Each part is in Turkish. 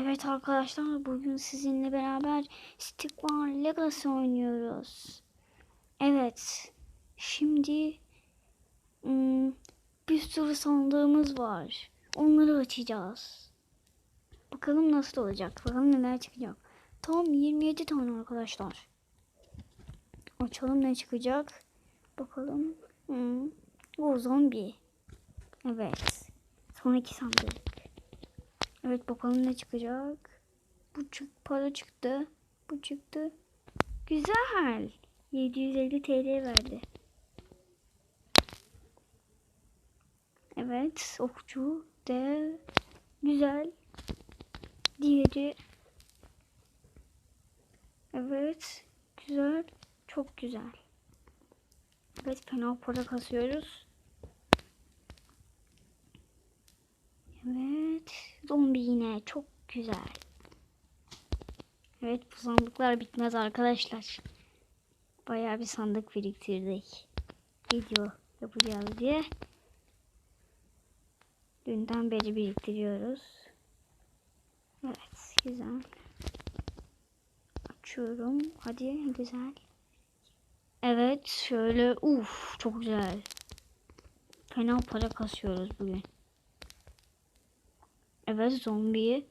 Evet arkadaşlar bugün sizinle beraber Stick War Legacy oynuyoruz. Evet. Şimdi ım, bir sürü sandığımız var. Onları açacağız. Bakalım nasıl olacak. Bakalım neler çıkacak. Tam 27 tane arkadaşlar. Açalım ne çıkacak. Bakalım. Hmm. O zombi. Evet. Sonraki sandık. Evet bakalım ne çıkacak. Bu çık para çıktı. Bu çıktı. Güzel. 750 TL verdi. Evet okçu dev güzel. Diğeri Evet güzel. Çok güzel. Evet fena para kasıyoruz. Evet. Zombi yine. Çok güzel. Evet bu sandıklar bitmez arkadaşlar. Bayağı bir sandık biriktirdik. Video yapacağız diye. Dünden beri biriktiriyoruz. Evet güzel. Açıyorum. Hadi güzel. Evet şöyle uf çok güzel. Fena para kasıyoruz bugün. Evet zombi.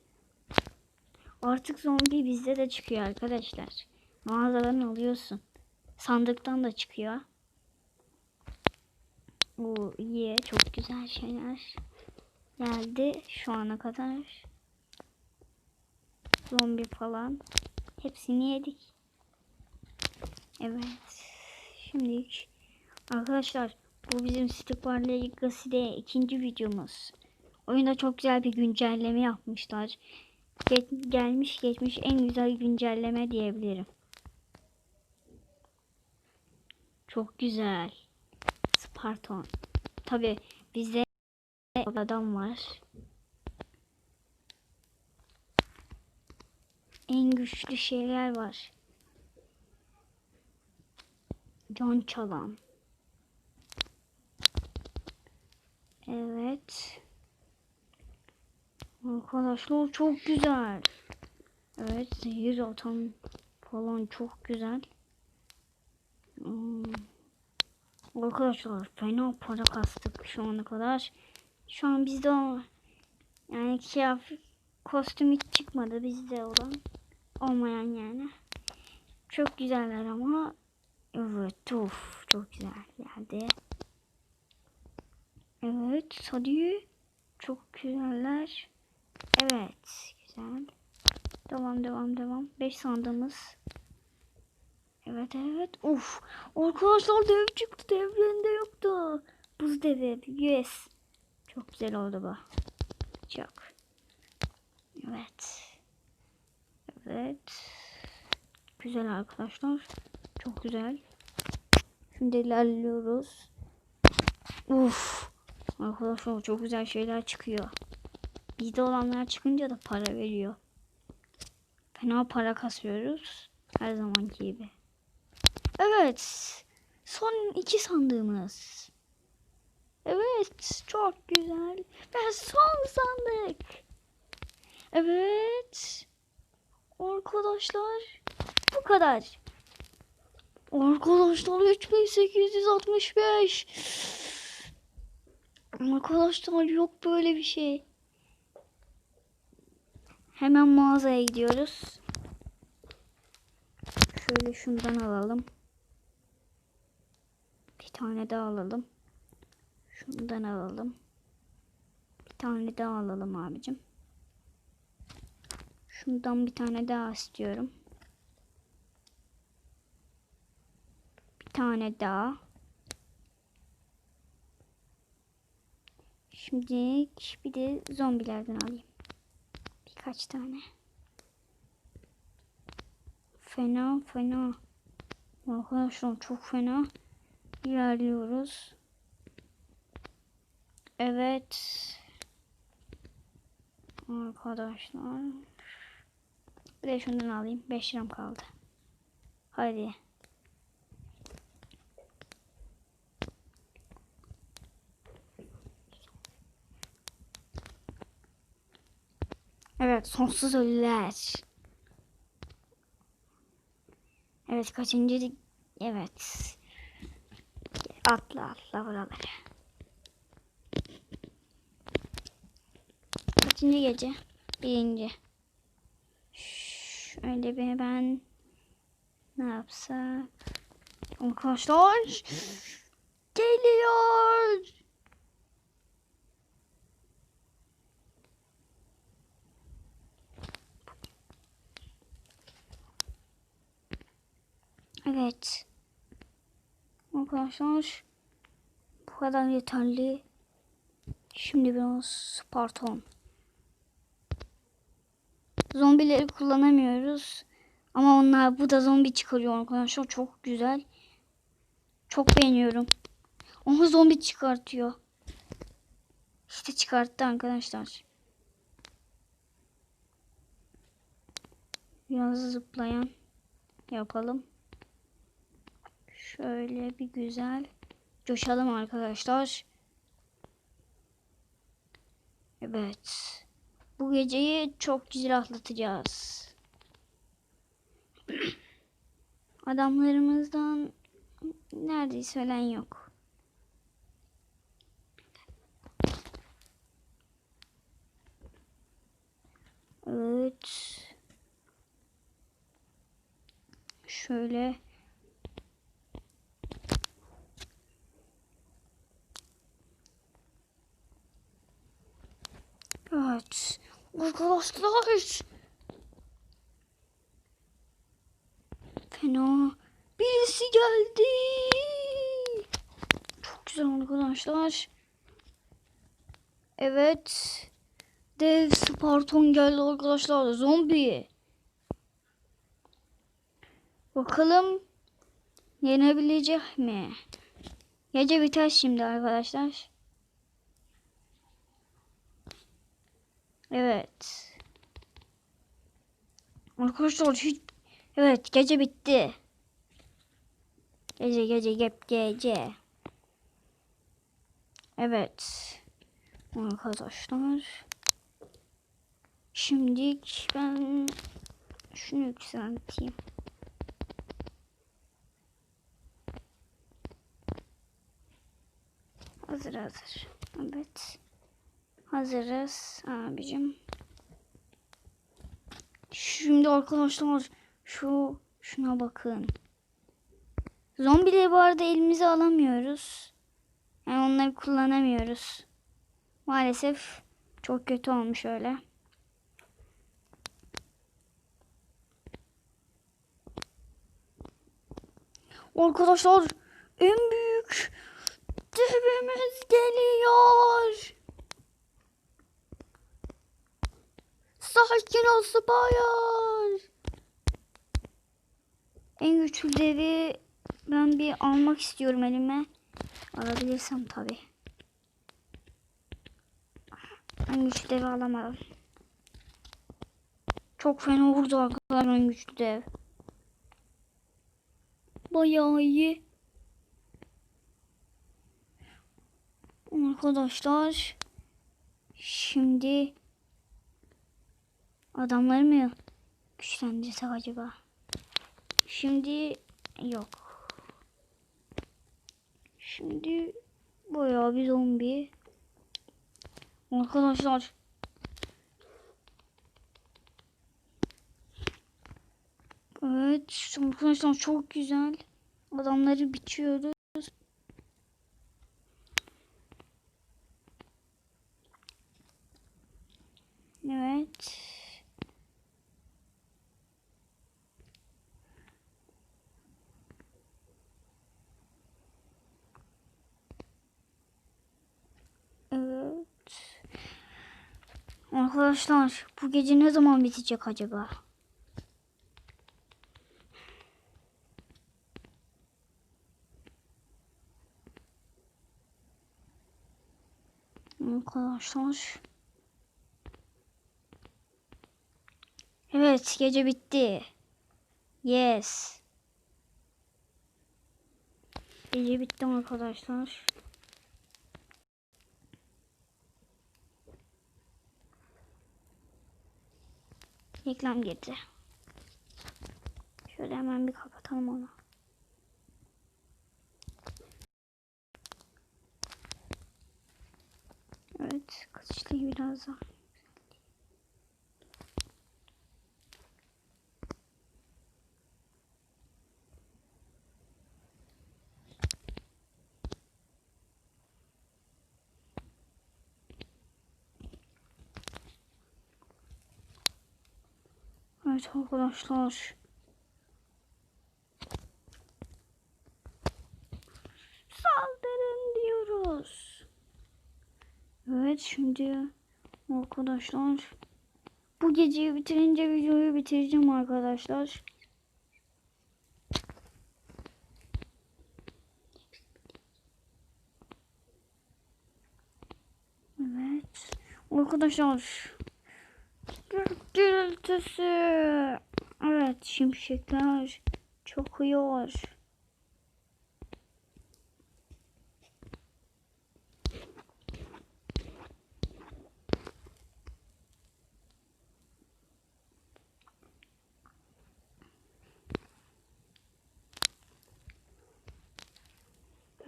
Artık zombi bizde de çıkıyor arkadaşlar. Mağazadan alıyorsun. Sandıktan da çıkıyor. O iyi. Çok güzel şeyler geldi şu ana kadar. Zombi falan. Hepsini yedik. Evet. Şimdi arkadaşlar bu bizim Stick War Legacy'de ikinci videomuz. Oyunda çok güzel bir güncelleme yapmışlar. Ge- gelmiş geçmiş en güzel güncelleme diyebilirim. Çok güzel. Spartan. Tabi bizde adam var. En güçlü şeyler var. Can çalan. Evet. Arkadaşlar çok güzel. Evet zehir atan falan çok güzel. Hmm. Arkadaşlar fena para kastık şu ana kadar. Şu an bizde yani kıyafet kostüm hiç çıkmadı bizde olan. Olmayan yani. Çok güzeller ama evet of çok güzel geldi. Evet hadi. Çok güzeller. Evet. Güzel. Devam devam devam. 5 sandığımız. Evet evet. Uf. Arkadaşlar dev çıktı. Devlerinde yoktu. Buz devi. Yes. Çok güzel oldu bu. Çok. Evet. Evet. Güzel arkadaşlar. Çok güzel. Şimdi ilerliyoruz. Uf. Arkadaşlar çok güzel şeyler çıkıyor. Bizde olanlar çıkınca da para veriyor. Fena para kasıyoruz. Her zamanki gibi. Evet. Son iki sandığımız. Evet. Çok güzel. Ve son sandık. Evet. Arkadaşlar. Bu kadar. Arkadaşlar 3865. Arkadaşlar yok böyle bir şey. Hemen mağazaya gidiyoruz. Şöyle şundan alalım. Bir tane daha alalım. Şundan alalım. Bir tane daha alalım abicim. Şundan bir tane daha istiyorum. Bir tane daha. Şimdi bir de zombilerden alayım. Birkaç tane. Fena fena. Arkadaşlar çok fena ilerliyoruz. Evet. Arkadaşlar. Bir de şundan alayım. 5 liram kaldı. Hadi. Evet sonsuz ölüler. Evet kaçıncı? Evet. Atla atla buraları. Kaçıncı gece? Birinci. Şöyle bir ben ne yapsak? Arkadaşlar geliyor. Evet. Arkadaşlar bu kadar yeterli. Şimdi biraz Spartan. Zombileri kullanamıyoruz. Ama onlar bu da zombi çıkarıyor arkadaşlar. Çok güzel. Çok beğeniyorum. Onu zombi çıkartıyor. İşte çıkarttı arkadaşlar. Biraz zıplayan yapalım. Şöyle bir güzel coşalım arkadaşlar. Evet. Bu geceyi çok güzel atlatacağız. Adamlarımızdan neredeyse ölen yok. Evet. Şöyle Evet. Arkadaşlar. Fena. Birisi geldi. Çok güzel arkadaşlar. Evet. Dev Sparton geldi arkadaşlar. Zombi. Bakalım yenebilecek mi? Gece biter şimdi arkadaşlar. Evet. Arkadaşlar hiç... Evet gece bitti. Gece gece gep gece. Evet. Arkadaşlar. Şimdi ben şunu yükselteyim. Hazır hazır. Evet. Hazırız abicim. Şimdi arkadaşlar şu şuna bakın. Zombileri bu arada elimize alamıyoruz. Yani onları kullanamıyoruz. Maalesef çok kötü olmuş öyle. Arkadaşlar en büyük devimiz geliyor. Sakin ol Spire. En güçlü devi ben bir almak istiyorum elime. Alabilirsem tabi. En güçlü devi alamadım. Çok fena vurdu arkadaşlar en güçlü dev. Bayağı iyi. Arkadaşlar şimdi adamları mı güçlendirsek acaba? Şimdi yok. Şimdi bayağı bir zombi. Arkadaşlar Evet arkadaşlar çok güzel. Adamları biçiyoruz. Evet. Evet. Arkadaşlar bu gece ne zaman bitecek acaba? Arkadaşlar. Evet gece bitti. Yes. Gece bitti arkadaşlar. Reklam girdi. Şöyle hemen bir kapatalım onu. Evet, kılıçlıyı biraz daha. Evet arkadaşlar. Saldırın diyoruz. Evet şimdi arkadaşlar bu geceyi bitirince videoyu bitireceğim arkadaşlar. Evet. Arkadaşlar gürültüsü. Evet şimşekler çakıyor.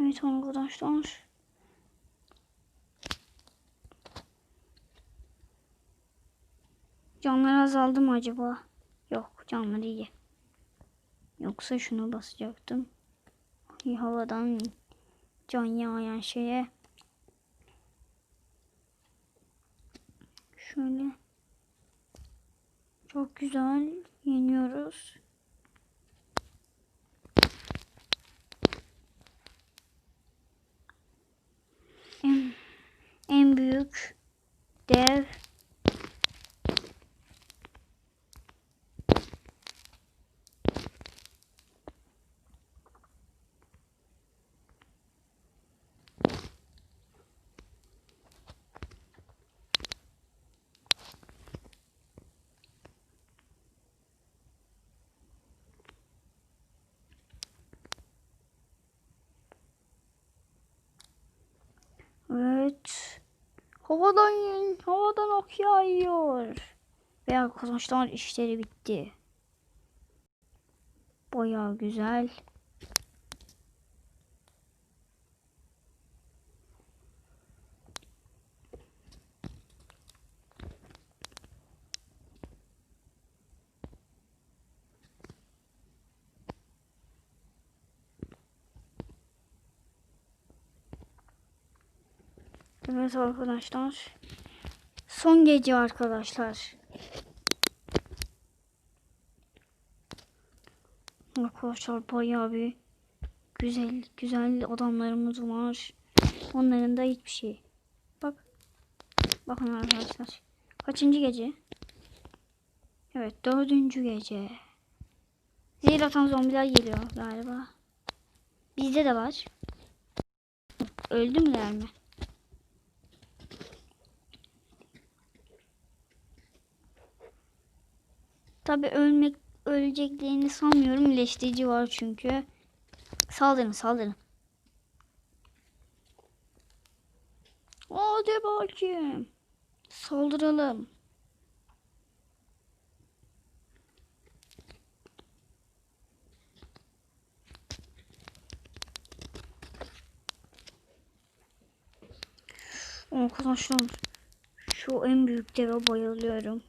Evet arkadaşlar. Azaldı mı acaba? Yok canlar iyi. Yoksa şunu basacaktım. Havadan can yağayan şeye. Şöyle. Çok güzel yeniyoruz. En, en büyük dev Evet. Havadan havadan ok yağıyor. Ve arkadaşlar işleri bitti. Bayağı güzel. Evet arkadaşlar. Son gece arkadaşlar. Arkadaşlar bayağı bir güzel güzel adamlarımız var. Onların da hiçbir şey. Bak. Bakın arkadaşlar. Kaçıncı gece? Evet dördüncü gece. Zehir atan zombiler geliyor galiba. Bizde de var. Öldü müler mi? Tabi ölmek öleceklerini sanmıyorum. İyileştirici var çünkü. Saldırın saldırın. Hadi bakayım. Saldıralım. Arkadaşlar şu en büyük deve bayılıyorum.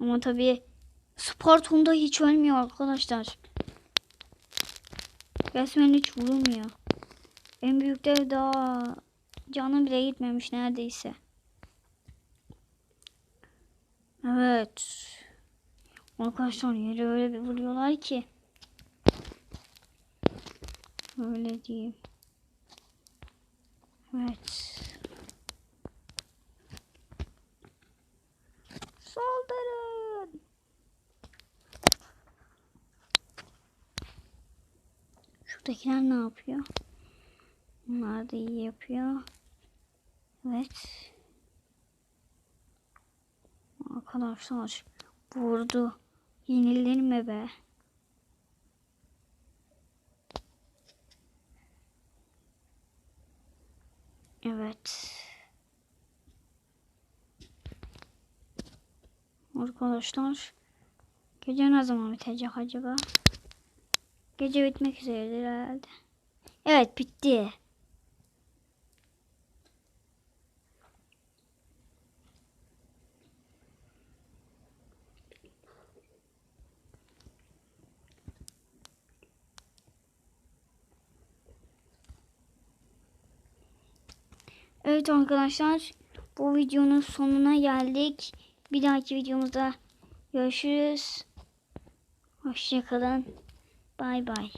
Ama tabii Sparton'da hiç ölmüyor arkadaşlar. Resmen hiç vurulmuyor. En büyük dev daha canı bile gitmemiş neredeyse. Evet. Arkadaşlar yeri öyle bir vuruyorlar ki. Öyle diyeyim. Evet. Saldırın. Şuradakiler ne yapıyor? Bunlar da iyi yapıyor. Evet. Arkadaşlar vurdu. Yenilir mi be? Evet. Arkadaşlar. Gece ne zaman bitecek acaba? Gece bitmek üzeredir herhalde. Evet bitti. Evet arkadaşlar bu videonun sonuna geldik. Bir dahaki videomuzda görüşürüz. Hoşçakalın. Bay.